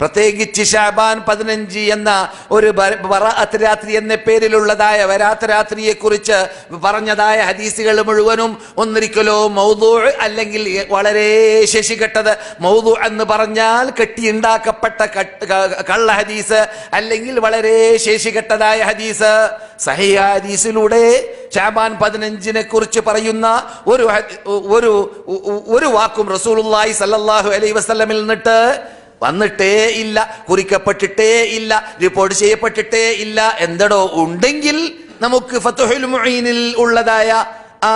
പ്രത്യേകിച്ച് ഷാബാൻ പതിനഞ്ച് എന്ന ഒരു ബ- രാത്രി എന്ന പേരിലുള്ളതായ വരാത്ത രാത്രിയെ കുറിച്ച് പറഞ്ഞതായ ഹദീസുകൾ മുഴുവനും ഒന്നിരിക്കലോ മൗദൂ അല്ലെങ്കിൽ വളരെ ശശികെട്ടത് മൗദൂ എന്ന് പറഞ്ഞാൽ കെട്ടിയുണ്ടാക്കപ്പെട്ട കള്ള ഹദീസ് അല്ലെങ്കിൽ വളരെ ശേഷികെട്ടതായ ഹദീസ്. സഹിയ ഹദീസിലൂടെ ഷാബാൻ പതിനഞ്ചിനെ കുറിച്ച് പറയുന്ന ഒരു ഒരു ഒരു വാക്കും റസൂലുള്ളാഹി സല്ലല്ലാഹു അലൈഹി വസല്ലമിൽ നിന്നിട്ട് വന്നിട്ടേ ഇല്ല കുറിക്കപ്പെട്ടിട്ടേ ഇല്ല റിപ്പോർട്ട് ചെയ്യപ്പെട്ടിട്ടേ ഇല്ല എന്തടോ ഉണ്ടെങ്കിൽ നമുക്ക് ഫത്തുഹുൽ മുഈനിൽ ഉള്ളതായ ആ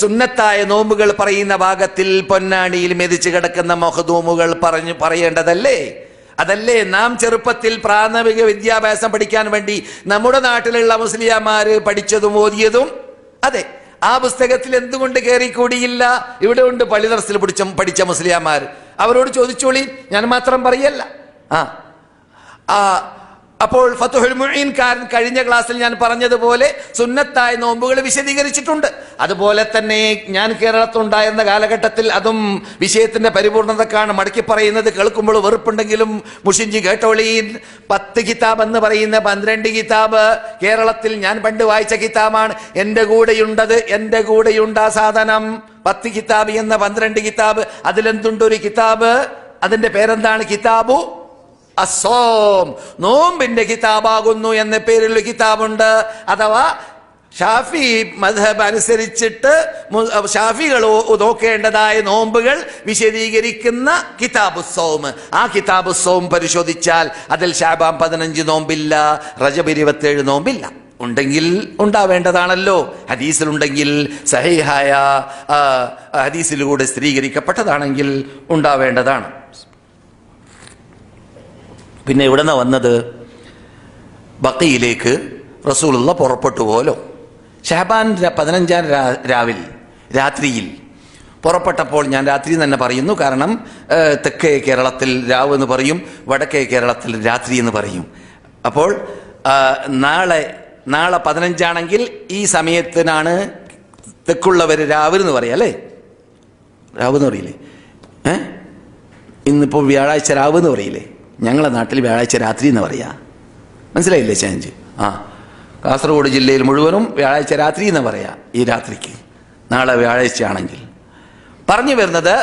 സുന്നത്തായ നോമ്പുകൾ പറയുന്ന ഭാഗത്തിൽ പൊന്നാണിയിൽ മെതിച്ച് കിടക്കുന്ന മൊഹദൂമുകൾ പറഞ്ഞു പറയേണ്ടതല്ലേ? അതല്ലേ നാം ചെറുപ്പത്തിൽ പ്രാഥമിക വിദ്യാഭ്യാസം പഠിക്കാൻ വേണ്ടി നമ്മുടെ നാട്ടിലുള്ള മുസ്ലിയാമാര് പഠിച്ചതും ഓതിയതും? അതെ. ആ പുസ്തകത്തിൽ എന്തുകൊണ്ട് കയറിക്കൂടിയില്ല ഇവിടെ ഉണ്ട് പള്ളിതറസിൽ പിടിച്ച പഠിച്ച മുസ്ലിയാമാർ അവരോട് ചോദിച്ചോളി ഞാൻ മാത്രം പറയല്ല. ആ അപ്പോൾ ഫത്തുഹുൽ മുഴീൻകാരൻ കഴിഞ്ഞ ക്ലാസ്സിൽ ഞാൻ പറഞ്ഞതുപോലെ സുന്നത്തായ നോമ്പുകൾ വിശദീകരിച്ചിട്ടുണ്ട്. അതുപോലെ തന്നെ ഞാൻ കേരളത്തിലുണ്ടായിരുന്ന കാലഘട്ടത്തിൽ അതും വിഷയത്തിന്റെ പരിപൂർണതക്കാണ് മടക്കി പറയുന്നത് കേൾക്കുമ്പോൾ വെറുപ്പുണ്ടെങ്കിലും മുഷിഞ്ചി കേട്ടോളീൻ പത്ത് കിതാബ് എന്ന് പറയുന്ന പന്ത്രണ്ട് കിതാബ് കേരളത്തിൽ ഞാൻ പണ്ട് വായിച്ച കിതാബാണ്. എന്റെ കൂടെയുണ്ടത് എന്റെ കൂടെയുണ്ട് ആ സാധനം. പത്ത് കിതാബ് എന്ന പന്ത്രണ്ട് കിതാബ്. അതിലെന്തുണ്ട് ഒരു കിതാബ്? അതിന്റെ പേരെന്താണ്? കിതാബു അസോം നോമ്പിന്റെ കിതാബാകുന്നു എന്ന ഒരു കിതാബുണ്ട്. അഥവാ ഷാഫി മധബ് അനുസരിച്ചിട്ട് ഷാഫികൾ നോക്കേണ്ടതായ നോമ്പുകൾ വിശദീകരിക്കുന്ന കിതാബുസോം ആ കിതാബുസോം പരിശോധിച്ചാൽ അതിൽ ഷാബാം പതിനഞ്ച് നോമ്പില്ല റജബ് ഇരുപത്തേഴ് നോമ്പില്ല. ഉണ്ടെങ്കിൽ ഉണ്ടാവേണ്ടതാണല്ലോ. ഹദീസിലുണ്ടെങ്കിൽ സഹിഹായ ഹദീസിലൂടെ സ്ഥിരീകരിക്കപ്പെട്ടതാണെങ്കിൽ ഉണ്ടാവേണ്ടതാണ്. പിന്നെ ഇവിടുന്ന് വന്നത്? ബക്കയിലേക്ക് റസൂലുള്ള പുറപ്പെട്ടു പോലോ. ഷഹബാൻ പതിനഞ്ചാം രാവിൽ രാത്രിയിൽ പുറപ്പെട്ടപ്പോൾ ഞാൻ രാത്രി തന്നെ പറയുന്നു. കാരണം തെക്കേ കേരളത്തിൽ രാവ് എന്ന് പറയും വടക്കേ കേരളത്തിൽ രാത്രി എന്ന് പറയും. അപ്പോൾ നാളെ നാളെ പതിനഞ്ചാണെങ്കിൽ ഈ സമയത്തിനാണ് തെക്കുള്ളവർ രാവ് എന്ന് പറയാം അല്ലേ? രാവ് എന്ന് പറയില്ലേ? ഏ? ഇന്നിപ്പോൾ വ്യാഴാഴ്ച രാവ് എന്ന് പറയില്ലേ? ഞങ്ങളെ നാട്ടിൽ വ്യാഴാഴ്ച രാത്രി എന്ന് പറയാ. മനസ്സിലായില്ലേ ചേഞ്ച്? ആ കാസർഗോഡ് ജില്ലയിൽ മുഴുവനും വ്യാഴാഴ്ച രാത്രി എന്ന് പറയാ ഈ രാത്രിക്ക്. നാളെ വ്യാഴാഴ്ച ആണെങ്കിൽ പറഞ്ഞു വരുന്നത്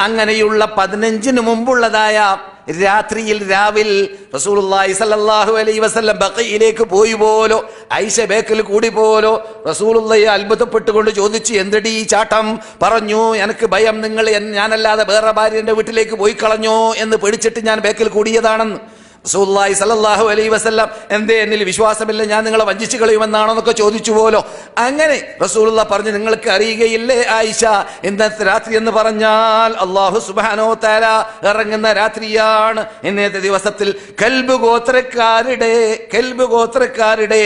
അങ്ങനെയുള്ള പതിനഞ്ചിന് മുമ്പുള്ളതായ രാത്രിയിൽ രാവിൽ റസൂലുള്ളാഹി സല്ലല്ലാഹു അലൈഹി വസല്ലം ബഖയിലേക്ക് പോയി പോലോ ഐഷ ബേക്കിൽ കൂടി പോലോ റസൂലുള്ളയെ അത്ഭുതപ്പെട്ടുകൊണ്ട് ചോദിച്ചു എന്തടി ഈ ചാട്ടം? പറഞ്ഞു എനിക്ക് ഭയം നിങ്ങൾ ഞാനല്ലാതെ വേറെ ഭാര്യ എന്റെ വീട്ടിലേക്ക് പോയി കളഞ്ഞോ? എന്ന് പേടിച്ചിട്ട് ഞാൻ ബേക്കിൽ കൂടിയതാണെന്ന്. റസൂലുള്ളാഹി സല്ലല്ലാഹു അലൈ വസല്ലം എന്തേ എന്നിൽ വിശ്വാസമില്ല ഞാൻ നിങ്ങളെ വഞ്ചിച്ചു കളയുമെന്നാണോ എന്നൊക്കെ ചോദിച്ചു പോലോ. അങ്ങനെ റസൂലുള്ള പറഞ്ഞു നിങ്ങൾക്ക് അറിയുകയില്ലേ ആയിഷ ഇന്നത്തെ രാത്രി എന്ന് പറഞ്ഞാൽ അള്ളാഹു സുബാനോ താര ഇറങ്ങുന്ന രാത്രിയാണ്. ഇന്നത്തെ ദിവസത്തിൽ കൽബ് ഗോത്രക്കാരുടെ കൽബ് ഗോത്രക്കാരുടെ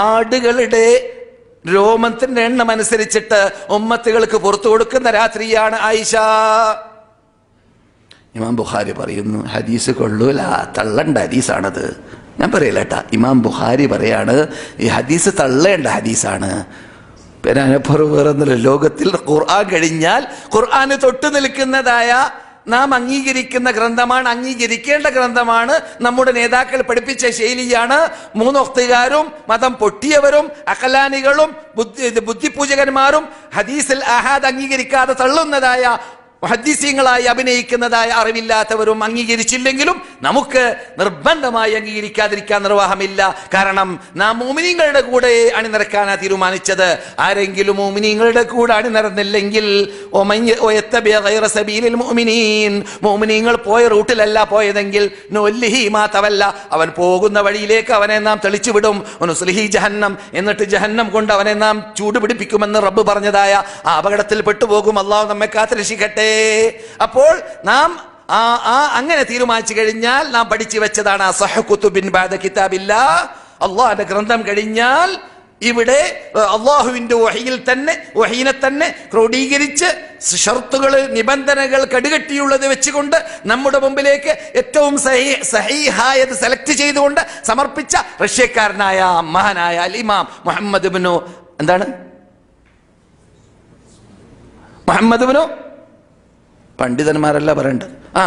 ആടുകളുടെ രോമത്തിന്റെ എണ്ണം അനുസരിച്ചിട്ട് ഉമ്മത്തുകൾക്ക് പുറത്തു കൊടുക്കുന്ന രാത്രിയാണ് ആയിഷ. ഇമാം ബുഖാരി പറയുന്നു ഹദീസ് കൊള്ളൂല തള്ളണ്ട ഹദീസാണത്. ഞാൻ പറയില്ല കേട്ടാ. ഇമാം ബുഖാരി പറയാണ് ഈ ഹദീസ് തള്ളേണ്ട ഹദീസാണ്. പിന്നെ അതിനപ്പുറം വേറെ ഒന്നുമില്ല. ലോകത്തിൽ ഖുർആൻ കഴിഞ്ഞാൽ ഖുർആന് തൊട്ടു നിൽക്കുന്നതായ നാം അംഗീകരിക്കുന്ന ഗ്രന്ഥമാണ് അംഗീകരിക്കേണ്ട ഗ്രന്ഥമാണ് നമ്മുടെ നേതാക്കൾ പഠിപ്പിച്ച ശൈലിയാണ്. മൂന്നൊക്തുകാരും മതം പൊട്ടിയവരും അഖലാനികളും ബുദ്ധി ബുദ്ധിപൂജകന്മാരും ഹദീസിൽ അഹാദ് അംഗീകരിക്കാതെ തള്ളുന്നതായ ഹദീസ്യങ്ങളായി അഭിനയിക്കുന്നതായ അറിവില്ലാത്തവരും അംഗീകരിച്ചില്ലെങ്കിലും നമുക്ക് നിർബന്ധമായി അംഗീകരിക്കാതിരിക്കാൻ നിർവാഹമില്ല. കാരണം നാം മോമിനിങ്ങളുടെ കൂടെ അണിനിരക്കാനാ തീരുമാനിച്ചത്. ആരെങ്കിലും മോമിനിങ്ങളുടെ കൂടെ അണിനിരന്നില്ലെങ്കിൽ മോമിനിങ്ങൾ പോയ റൂട്ടിലല്ല പോയതെങ്കിൽ മാത്തവല്ല അവൻ പോകുന്ന വഴിയിലേക്ക് അവനെ നാം തെളിച്ചു വിടും ഒനുസ്ലിഹി ജഹന്നം. എന്നിട്ട് ജഹന്നം കൊണ്ട് അവനെ നാം ചൂടുപിടിപ്പിക്കുമെന്ന് റബ്ബ് പറഞ്ഞതായ ആ അപകടത്തിൽ പെട്ടുപോകും അള്ളാഹു നമ്മെ കാത്തുരക്ഷിക്കട്ടെ. അപ്പോൾ നാം ആ ആ അങ്ങനെ തീരുമാനിച്ചു കഴിഞ്ഞാൽ നാം പഠിച്ചു വെച്ചതാണ് സഹകുത്തുബിൻ ബാദ കിതാബില്ല. അള്ളാഹിന്റെ ഗ്രന്ഥം കഴിഞ്ഞാൽ ഇവിടെ അള്ളാഹുവിന്റെ വഹയിൽ തന്നെ വഹീനെ തന്നെ ക്രോഡീകരിച്ച് ഷർത്തുകൾ നിബന്ധനകൾ കടുകട്ടിയുള്ളത് വെച്ചുകൊണ്ട് നമ്മുടെ മുമ്പിലേക്ക് ഏറ്റവും സഹി- സഹീഹായത് സെലക്ട് ചെയ്തുകൊണ്ട് സമർപ്പിച്ച റഷ്യക്കാരനായ മഹാനായ അലിമാം മുഹമ്മദ് ബിനു എന്താണ്? മുഹമ്മദ് ബിനു പണ്ഡിതന്മാരല്ല പറയേണ്ടത് ആ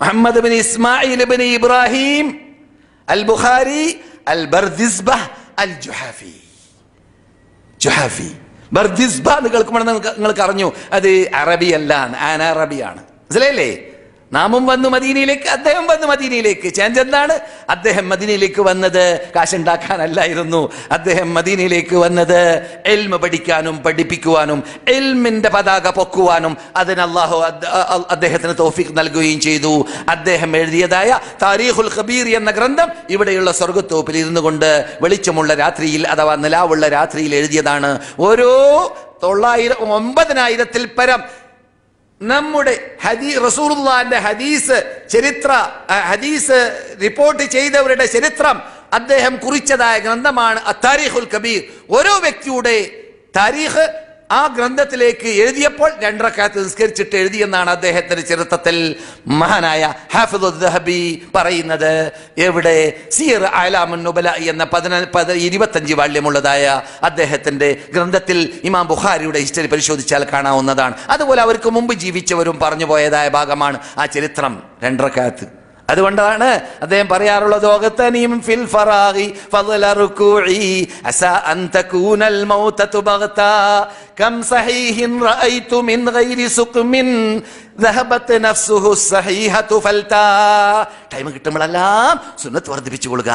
Muhammad bin Ismail bin Ibrahim al Bukhari al Bardizbah al Juhafi. Juhafi Bardizbah എന്ന് കേൾക്കുമ്പോൾ നിങ്ങൾക്ക് നിങ്ങൾക്ക് അറിഞ്ഞു. അത് അറബി അല്ല അറബിയാണ്. മനസ്സിലായില്ലേ? നാമും വന്നു മദീനയിലേക്ക് അദ്ദേഹം വന്നു മദീനയിലേക്ക്. ചേഞ്ച് എന്താണ്? അദ്ദേഹം മദീനയിലേക്ക് വന്നത് കാശുണ്ടാക്കാനല്ലായിരുന്നു. അദ്ദേഹം മദീനയിലേക്ക് വന്നത് എൽമ പഠിക്കാനും പഠിപ്പിക്കുവാനും എൽമിന്റെ പതാക പൊക്കുവാനും അതിന് അള്ളാഹു അദ്ദേഹത്തിന് തോഫിക്ക് നൽകുകയും ചെയ്തു. അദ്ദേഹം എഴുതിയതായ താരീഖുൽ ഖബീർ എന്ന ഗ്രന്ഥം ഇവിടെയുള്ള സ്വർഗത്തോപ്പിൽ ഇരുന്നു കൊണ്ട് വെളിച്ചമുള്ള രാത്രിയിൽ അഥവാ നിലാവുള്ള രാത്രിയിൽ എഴുതിയതാണ്. ഓരോ തൊള്ളായിരം ഒമ്പതിനായിരത്തിൽ പരം നമ്മുടെ ഹദീ റസൂറുല്ലാന്റെ ഹദീസ് ചരിത്ര ഹദീസ് റിപ്പോർട്ട് ചെയ്തവരുടെ ചരിത്രം അദ്ദേഹം കുറിച്ചതായ ഗ്രന്ഥമാണ് അത്താരിഖുൽ കബീർ. ഓരോ വ്യക്തിയുടെ താരീഖ് ആ ഗ്രന്ഥത്തിലേക്ക് എഴുതിയപ്പോൾ രണ്ടരക്കാലത്ത് നിസ്കരിച്ചിട്ട് എഴുതിയെന്നാണ് അദ്ദേഹത്തിന്റെ ചരിത്രത്തിൽ മഹാനായ ഹാഫിദുദ്ദഹബി പറയുന്നത്. എവിടെ? സിയർ ആലാമുൻ നുബല എന്ന പതിന പത ഇരുപത്തഞ്ച് വാള്യമുള്ളതായ അദ്ദേഹത്തിന്റെ ഗ്രന്ഥത്തിൽ ഇമാം ബുഖാരിയുടെ ഹിസ്റ്ററി പരിശോധിച്ചാൽ കാണാവുന്നതാണ്. അതുപോലെ അവർക്ക് മുമ്പ് ജീവിച്ചവരും പറഞ്ഞു പോയതായ ഭാഗമാണ് ആ ചരിത്രം രണ്ടരക്കാലത്ത് അതുകൊണ്ടാണ് അദ്ദേഹം പറയാറുള്ളത് ലോകത്തനിയും ഫിൽ ഫറാഹി അസാ കം മിൻ ഗൈരി ടൈം കിട്ടുമ്പോഴെല്ലാം സുന്നത്ത് വർദ്ധിപ്പിച്ചു കൊള്ളുക.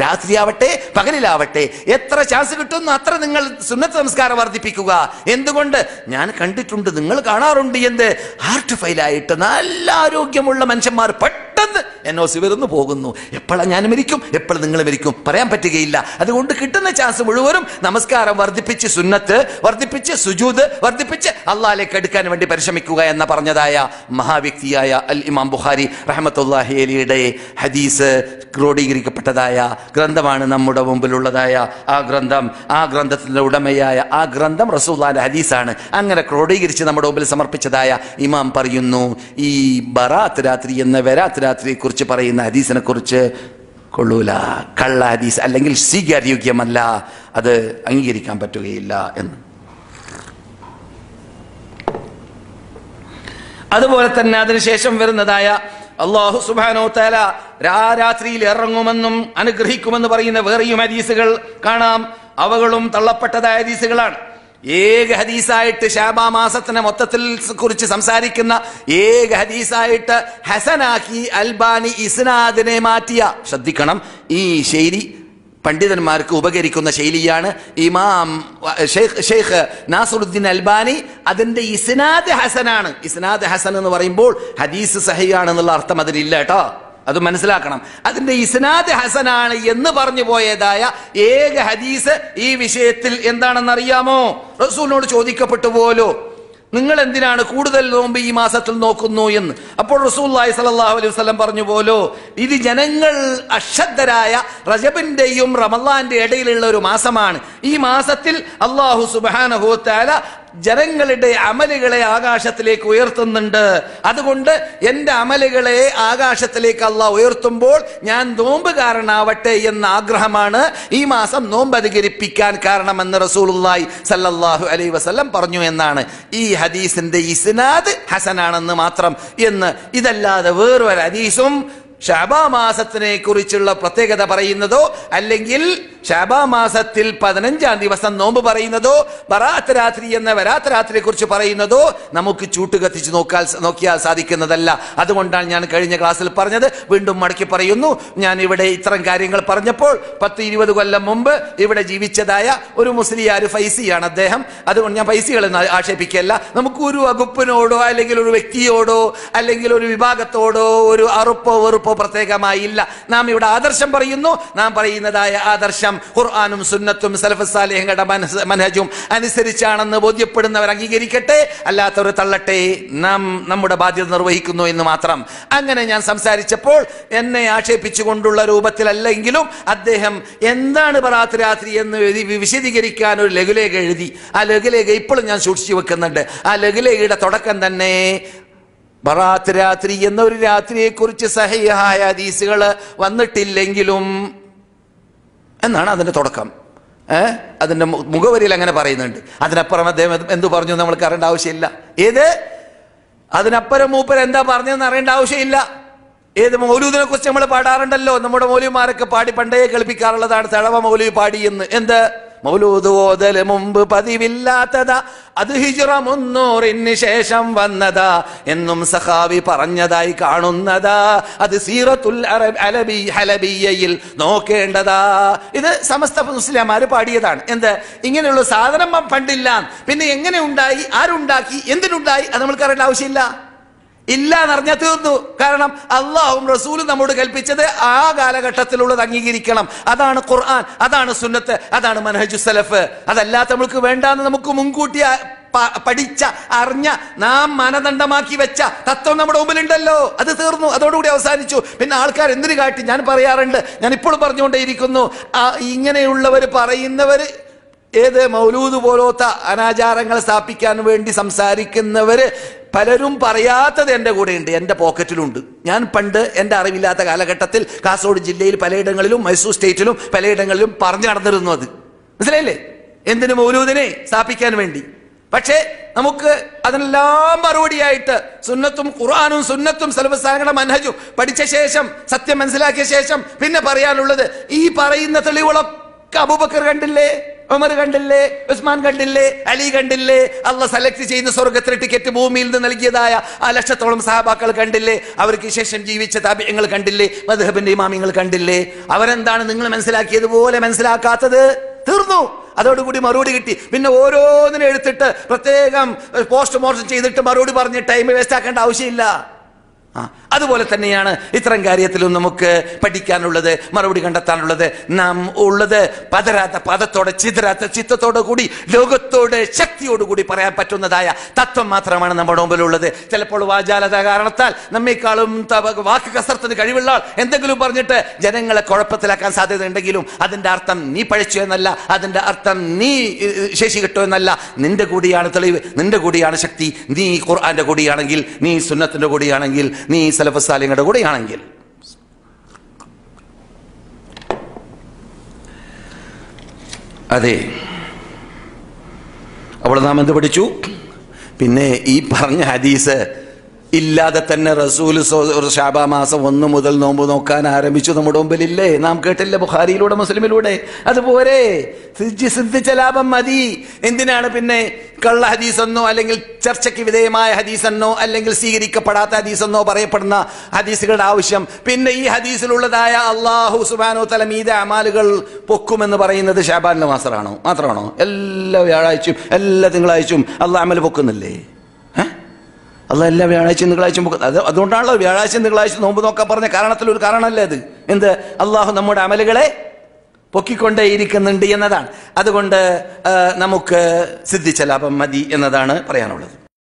രാത്രിയാവട്ടെ പകലിലാവട്ടെ എത്ര ചാൻസ് കിട്ടുന്നു അത്ര നിങ്ങൾ സുന്നത്ത് നമസ്കാരം വർദ്ധിപ്പിക്കുക. എന്തുകൊണ്ട്? ഞാൻ കണ്ടിട്ടുണ്ട് നിങ്ങൾ കാണാറുണ്ട് എന്ത്? ഹാർട്ട് ഫെയിലായിട്ട് നല്ല ആരോഗ്യമുള്ള മനുഷ്യന്മാർ പെട്ടെന്ന് and എൻ ഒ പോകുന്നു. എപ്പോഴാണ് ഞാൻ മരിക്കും? എപ്പോഴും നിങ്ങൾ മരിക്കും? പറയാൻ പറ്റുകയില്ല. അതുകൊണ്ട് കിട്ടുന്ന ചാൻസ് മുഴുവനും നമസ്കാരം വർദ്ധിപ്പിച്ച് സുന്നത്ത് വർദ്ധിപ്പിച്ച് സുജൂത് വർദ്ധിപ്പിച്ച് അള്ളാലേക്ക് എടുക്കാൻ വേണ്ടി പരിശ്രമിക്കുക എന്ന പറഞ്ഞതായ മഹാവ്യക്തിയായ അൽ ഇമാം ബുഖാരി റഹമത്തുല്ലാഹി അലിയുടെ ഹദീസ് ക്രോഡീകരിക്കപ്പെട്ടതായ ഗ്രന്ഥമാണ് നമ്മുടെ മുമ്പിലുള്ളതായ ആ ഗ്രന്ഥം. ആ ഗ്രന്ഥത്തിന്റെ ഉടമയായ ആ ഗ്രന്ഥം റസൂല്ലാന്റെ ഹദീസാണ്. അങ്ങനെ ക്രോഡീകരിച്ച് നമ്മുടെ മുമ്പിൽ സമർപ്പിച്ചതായ ഇമാം പറയുന്നു ഈ ബറാത്ത് രാത്രി എന്ന വരാത്ത് രാത്രിയെ കുറിച്ച് പറയുന്ന ഹദീസിനെ കുറിച്ച് കൊള്ളൂല. കള്ള ഹദീസ് അല്ലെങ്കിൽ സ്വീകാര്യോഗ്യമല്ല. അത് അംഗീകരിക്കാൻ പറ്റുകയില്ല എന്ന്. അതുപോലെ തന്നെ അതിനുശേഷം വരുന്നതായ അള്ളാഹു സുബാനോ തല രാത്രിയിൽ ഇറങ്ങുമെന്നും അനുഗ്രഹിക്കുമെന്ന് പറയുന്ന വേറെയും ഹദീസുകൾ കാണാം. അവകളും തള്ളപ്പെട്ടതായ ഹദീസുകളാണ്. ഏക ഹദീസായിട്ട് ഷാബാ മാസത്തിനെ മൊത്തത്തിൽ കുറിച്ച് സംസാരിക്കുന്ന ഏക ഹദീസായിട്ട് ഹസനാക്കി അൽബാനി ഇസ്നാദിനെ മാറ്റിയ ശ്രദ്ധിക്കണം ഈ ശൈലി പണ്ഡിതന്മാർക്ക് ഉപകരിക്കുന്ന ശൈലിയാണ്. ഇമാം ഷെയ്ഖ് ഷെയ്ഖ് നാസറുദ്ദീൻ അൽബാനി അതിന്റെ ഇസ്നാദ് ഹസനാണ്. ഇസ്നാദ് ഹസൻ എന്ന് പറയുമ്പോൾ ഹദീസ് സഹിയാണെന്നുള്ള അർത്ഥം അതിലില്ല കേട്ടോ. അത് മനസ്സിലാക്കണം. അതിന്റെ ഇസ്നാദ് ഹസനാണ് എന്ന് പറഞ്ഞു പോയതായ ഏക ഹദീസ് ഈ വിഷയത്തിൽ എന്താണെന്ന് അറിയാമോ റസൂലിനോട് ചോദിക്കപ്പെട്ടു പോലോ നിങ്ങൾ എന്തിനാണ് കൂടുതൽ നോമ്പ് ഈ മാസത്തിൽ നോക്കുന്നു എന്ന്? അപ്പോൾ റസൂല്ലായി സല്ലല്ലാഹു അലൈഹി വസ്ലം പറഞ്ഞു പോലോ ഇത് ജനങ്ങൾ അശ്രദ്ധരായ റജബിന്റെയും റമല്ലാന്റെ ഇടയിലുള്ള ഒരു മാസമാണ്. ഈ മാസത്തിൽ അള്ളാഹു സുബ്ഹാനഹു തആല ജനങ്ങളുടെ അമലുകളെ ആകാശത്തിലേക്ക് ഉയർത്തുന്നുണ്ട്. അതുകൊണ്ട് എന്റെ അമലുകളെ ആകാശത്തിലേക്ക് അല്ല ഉയർത്തുമ്പോൾ ഞാൻ നോമ്പുകാരനാവട്ടെ എന്ന ആഗ്രഹമാണ് ഈ മാസം നോമ്പ് അധികരിപ്പിക്കാൻ കാരണമെന്ന് റസൂലുള്ളാഹി സല്ലല്ലാഹു അലൈ വസ്ലം പറഞ്ഞു എന്നാണ്. ഈ ഹദീസിന്റെ ഇസ്നാദ് ഹസനാണെന്ന് മാത്രം എന്ന്. ഇതല്ലാതെ വേറൊരു ഹദീസും ഷാബാ മാസത്തിനെ കുറിച്ചുള്ള പ്രത്യേകത പറയുന്നതോ അല്ലെങ്കിൽ ഷാബാ മാസത്തിൽ പതിനഞ്ചാം ദിവസം നോമ്പ് പറയുന്നതോ ബറാത്ത് രാത്രി എന്ന വരാത്ത രാത്രിയെ കുറിച്ച് പറയുന്നതോ നമുക്ക് ചൂട്ട് കത്തിച്ച് നോക്കാൻ നോക്കിയാൽ സാധിക്കുന്നതല്ല. അതുകൊണ്ടാണ് ഞാൻ കഴിഞ്ഞ ക്ലാസ്സിൽ പറഞ്ഞത്. വീണ്ടും മടക്കി പറയുന്നു. ഞാൻ ഇവിടെ ഇത്തരം കാര്യങ്ങൾ പറഞ്ഞപ്പോൾ പത്ത് ഇരുപത് കൊല്ലം മുമ്പ് ഇവിടെ ജീവിച്ചതായ ഒരു മുസ്ലിയാർ ഫൈസിയാണ് അദ്ദേഹം. അതുകൊണ്ട് ഞാൻ ഫൈസികളെ ആക്ഷേപിക്കല്ല നമുക്ക് ഒരു വകുപ്പിനോടോ അല്ലെങ്കിൽ ഒരു വ്യക്തിയോടോ അല്ലെങ്കിൽ ഒരു വിഭാഗത്തോടോ ഒരു അറുപ്പോ വെറുപ്പോ പ്രത്യേകമായി ഇല്ല നാം ഇവിടെ ആദർശം പറയുന്നു. നാം പറയുന്നതായ ആദർശം ഖുർആാനും സുന്നത്തും സലഫ് സാലേഹങ്ങളുടെ മനസ് മനഹജും അനുസരിച്ചാണെന്ന് ബോധ്യപ്പെടുന്നവർ അംഗീകരിക്കട്ടെ. അല്ലാത്തവർ തള്ളട്ടെ. നാം നമ്മുടെ ബാധ്യത നിർവഹിക്കുന്നു എന്ന് മാത്രം. അങ്ങനെ ഞാൻ സംസാരിച്ചപ്പോൾ എന്നെ ആക്ഷേപിച്ചുകൊണ്ടുള്ള രൂപത്തിലല്ലെങ്കിലും അദ്ദേഹം എന്താണ് ബറാത്ത് രാത്രി എന്ന് വിശദീകരിക്കാൻ ഒരു ലഘുലേഖ എഴുതി. ആ ലഘുലേഖ ഇപ്പോഴും ഞാൻ സൂക്ഷിച്ചു വെക്കുന്നുണ്ട്. ആ ലഘുലേഖയുടെ തുടക്കം തന്നെ ബറാത്ത് രാത്രി എന്ന ഒരു രാത്രിയെ കുറിച്ച് സഹിയായ ഹദീസുകൾ വന്നിട്ടില്ലെങ്കിലും എന്നാണ് അതിന്റെ തുടക്കം. ഏഹ് അതിന്റെ മുഖവരിയിൽ അങ്ങനെ പറയുന്നുണ്ട്. അതിനപ്പുറം അദ്ദേഹം എന്ത് പറഞ്ഞു നമ്മൾക്ക് അറിയേണ്ട ആവശ്യമില്ല. ഏത്? അതിനപ്പുറം മൂപ്പർ എന്താ പറഞ്ഞതെന്ന് അറിയേണ്ട ആവശ്യമില്ല. ഏത് മൗലൂദിനെ കുറിച്ച് നമ്മൾ പാടാറുണ്ടല്ലോ? നമ്മുടെ മൗലിമാരൊക്കെ പാടി പണ്ടേ കേൾപ്പിക്കാറുള്ളതാണ് തഴവ മൗലി പാടി എന്ന് എന്ത്? മൗലൂദ് ഓതൽ മുമ്പ് പതിവില്ലാത്തതാ. അത് ഹിജറ മുന്നൂറിന് ശേഷം വന്നതാ എന്നും സഹാവി പറഞ്ഞതായി കാണുന്നതാ. അത് സീറത്തുൽ അറബ് അലബി ഹലബിയയിൽ നോക്കേണ്ടതാ. ഇത് സമസ്ത മുസ്ലിംമാര് പാടിയതാണ്. എന്ത്? ഇങ്ങനെയുള്ള സാധനം പണ്ടില്ല. പിന്നെ എങ്ങനെ ഉണ്ടായി? ആരുണ്ടാക്കി? എന്തിനുണ്ടായി? അത് നമ്മൾക്ക് അറിയേണ്ട ആവശ്യമില്ല. ഇല്ല എന്നറിഞ്ഞാൽ തീർന്നു. കാരണം അള്ളാഹും റസൂലും നമ്മോട് കൽപ്പിച്ചത് ആ കാലഘട്ടത്തിലുള്ളത് അംഗീകരിക്കണം. അതാണ് ഖുർആൻ അതാണ് സുന്നത്ത് അതാണ് മനഹജു സലഫ്. അതല്ലാത്ത നമ്മൾക്ക് വേണ്ടാന്ന് നമുക്ക് മുൻകൂട്ടി പഠിച്ച അറിഞ്ഞ നാം മാനദണ്ഡമാക്കി വെച്ച തത്വം നമ്മുടെ മുമ്പിലുണ്ടല്ലോ. അത് തീർന്നു. അതോടുകൂടി അവസാനിച്ചു. പിന്നെ ആൾക്കാർ എന്തിനു കാട്ടി? ഞാൻ പറയാറുണ്ട്. ഞാൻ ഇപ്പോഴും പറഞ്ഞുകൊണ്ടേയിരിക്കുന്നു ഇങ്ങനെയുള്ളവർ പറയുന്നവര് ഏത് മൗലൂദ് പോലത്തെ അനാചാരങ്ങൾ സ്ഥാപിക്കാൻ വേണ്ടി സംസാരിക്കുന്നവര് പലരും പറയാത്തത് എന്റെ കൂടെയുണ്ട് എന്റെ പോക്കറ്റിലുണ്ട്. ഞാൻ പണ്ട് എന്റെ അറിവില്ലാത്ത കാലഘട്ടത്തിൽ കാസർഗോഡ് ജില്ലയിൽ പലയിടങ്ങളിലും മൈസൂർ സ്റ്റേറ്റിലും പലയിടങ്ങളിലും പറഞ്ഞു നടന്നിരുന്നു അത്. മനസ്സിലായില്ലേ? എന്തിനു മൗലൂദിനെ സ്ഥാപിക്കാൻ വേണ്ടി? പക്ഷേ നമുക്ക് അതിനെല്ലാം മറുപടിയായിട്ട് സുന്നത്തും ഖുർആാനും സുന്നത്തും സലഭസ്ഥാനങ്ങളുടെ മനഹജും പഠിച്ച ശേഷം സത്യം മനസ്സിലാക്കിയ ശേഷം പിന്നെ പറയാനുള്ളത് ഈ പറയുന്ന തെളിവുകളൊക്കെ അബൂബക്കർ കണ്ടില്ലേ? ഉമർ കണ്ടില്ലേ ഉസ്മാൻ കണ്ടില്ലേ അലി കണ്ടില്ലേ? അല്ല സെലക്ട് ചെയ്യുന്ന സ്വർഗത്തിൽ ടിക്കറ്റ് ഭൂമിയിൽ നിന്ന് നൽകിയതായ ആ ലക്ഷത്തോളം സഹാബാക്കൾ കണ്ടില്ലേ? അവർക്ക് ശേഷം ജീവിച്ച താപ്യങ്ങൾ കണ്ടില്ലേ? മധുഹബിന്റെ ഇമാമിങ്ങൾ കണ്ടില്ലേ? അവരെന്താണ് നിങ്ങൾ മനസ്സിലാക്കിയതുപോലെ മനസ്സിലാക്കാത്തത്? തീർന്നു. അതോടുകൂടി മറുപടി കിട്ടി. പിന്നെ ഓരോന്നിനും എടുത്തിട്ട് പ്രത്യേകം പോസ്റ്റ്മോർട്ടം ചെയ്തിട്ട് മറുപടി പറഞ്ഞ് ടൈം വേസ്റ്റ് ആക്കേണ്ട ആവശ്യമില്ല. അതുപോലെ തന്നെയാണ് ഇത്തരം കാര്യത്തിലും നമുക്ക് പഠിക്കാനുള്ളത് മറുപടി കണ്ടെത്താനുള്ളത്. നാം ഉള്ളത് പതരാത്ത പദത്തോടെ ചിതരാത്ത ചിത്തത്തോടു കൂടി ലോകത്തോട് ശക്തിയോടുകൂടി പറയാൻ പറ്റുന്നതായ തത്വം മാത്രമാണ് നമ്മുടെ മുമ്പിലുള്ളത്. ചിലപ്പോൾ വാചാലത കാരണത്താൽ നമ്മേക്കാളും വാക്ക് കസർത്തിന് കഴിവുള്ള ആൾ എന്തെങ്കിലും പറഞ്ഞിട്ട് ജനങ്ങളെ കുഴപ്പത്തിലാക്കാൻ സാധ്യത ഉണ്ടെങ്കിലും അതിന്റെ അർത്ഥം നീ പഴിച്ചു എന്നല്ല അതിന്റെ അർത്ഥം നീ ശേഷി കിട്ടും എന്നല്ല. നിന്റെ കൂടിയാണ് തെളിവ് നിന്റെ കൂടിയാണ് ശക്തി. നീ ഖുർആന്റെ കൂടിയാണെങ്കിൽ നീ സുന്നത്തിന്റെ കൂടിയാണെങ്കിൽ നീ സലഫസാലിങ്ങളുടെ കൂടെയാണെങ്കിൽ. അതെ. അപ്പോൾ നാം എന്ത് പഠിച്ചു? പിന്നെ ഈ പറഞ്ഞ ഹദീസ് ഇല്ലാതെ തന്നെ റസൂൽ ഷാബാ മാസം ഒന്ന് മുതൽ നോമ്പ് നോക്കാൻ ആരംഭിച്ചു നമ്മുടെ മുമ്പിലില്ലേ? നാം കേട്ടില്ല ബുഹാരിയിലൂടെ മുസ്ലിമിലൂടെ? അതുപോലെ സിദ്ധി- സിദ്ധിച്ച ലാഭം മതി. എന്തിനാണ് പിന്നെ കള്ള ഹദീസെന്നോ അല്ലെങ്കിൽ ചർച്ചയ്ക്ക് വിധേയമായ ഹദീസെന്നോ അല്ലെങ്കിൽ സ്വീകരിക്കപ്പെടാത്ത ഹദീസെന്നോ പറയപ്പെടുന്ന ഹദീസുകളുടെ ആവശ്യം? പിന്നെ ഈ ഹദീസിലുള്ളതായ അള്ളാഹു സുബാനോ തലമീത അമാലുകൾ പൊക്കുമെന്ന് പറയുന്നത് ഷാബാനിലെ മാസറാണോ? മാത്രമാണോ? എല്ലാ വ്യാഴാഴ്ചയും എല്ലാ തിങ്കളാഴ്ചയും അള്ളാഹ് അമൽ പൊക്കുന്നില്ലേ? അല്ല എല്ലാ വ്യാഴാഴ്ചയും തിങ്കളാഴ്ചയും അത് അതുകൊണ്ടാണല്ലോ വ്യാഴാഴ്ചയും തിങ്കളാഴ്ച നോമ്പ് നോക്കാൻ പറഞ്ഞ കാരണത്തിൽ ഒരു കാരണമല്ലേ അത്? എന്ത്? അള്ളാഹു നമ്മുടെ അമലുകളെ പൊക്കിക്കൊണ്ടേയിരിക്കുന്നുണ്ട് എന്നതാണ്. അതുകൊണ്ട് നമുക്ക് സിദ്ധിച്ച ലാഭം മതി എന്നതാണ് പറയാനുള്ളത്.